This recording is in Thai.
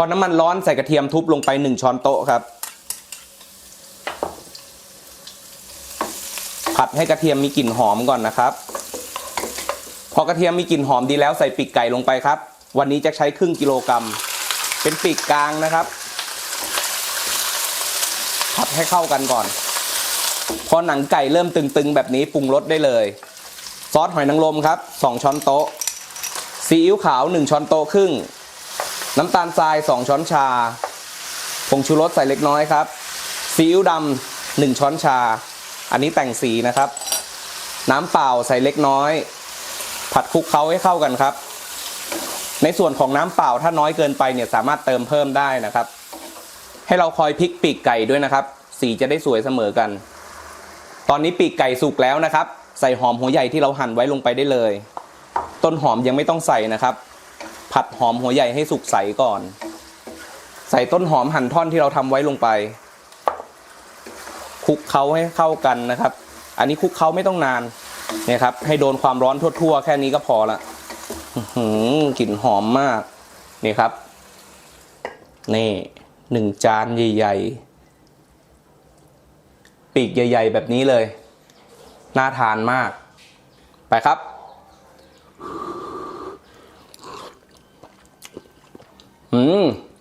พอน้ำมันร้อนใส่กระเทียมทุบลงไปหนึ่งช้อนโต๊ะครับ ผัดให้กระเทียมมีกลิ่นหอมก่อนนะครับ พอกระเทียมมีกลิ่นหอมดีแล้วใส่ปีกไก่ลงไปครับ วันนี้จะใช้ครึ่งกิโลกรัม เป็นปีกกลางนะครับ ผัดให้เข้ากันก่อน พอหนังไก่เริ่มตึงๆ แบบนี้ปรุงรสได้เลย ซอสหอยนางรมครับ 2 ช้อนโต๊ะซีอิ๊วขาว 1 ช้อนโต๊ะครึ่ง น้ำตาลทราย 2 ช้อนชา ผงชูรสใส่เล็กน้อยครับ ซีอิ๊วดำ1ช้อนชา อันนี้แต่งสีนะครับ น้ำเปล่าใส่เล็กน้อย ผัดคลุกเคล้าให้เข้ากันครับ ในส่วนของน้ำเปล่าถ้าน้อยเกินไปเนี่ยสามารถเติมเพิ่มได้นะครับ ให้เราคอยพลิกปีกไก่ด้วยนะครับ สีจะได้สวยเสมอกัน ตอนนี้ปีกไก่สุกแล้วนะครับ ใส่หอมหัวใหญ่ที่เราหั่นไว้ลงไปได้เลย ต้นหอมยังไม่ต้องใส่นะครับ ผัดหอมหัวใหญ่ให้สุกใสก่อน ใส่ต้นหอมหั่นท่อนที่เราทำไว้ลงไปคลุกเคล้าให้เข้ากันนะครับ อันนี้คลุกเคล้าไม่ต้องนานเนี่ยครับ ให้โดนความร้อนทั่วๆ แค่นี้ก็พอละหือกลิ่นหอมมาก นี่ครับ นี่หนึ่งจานใหญ่ๆ ปีกใหญ่ ๆ แบบนี้เลย น่าทานมาก ไปครับ อืม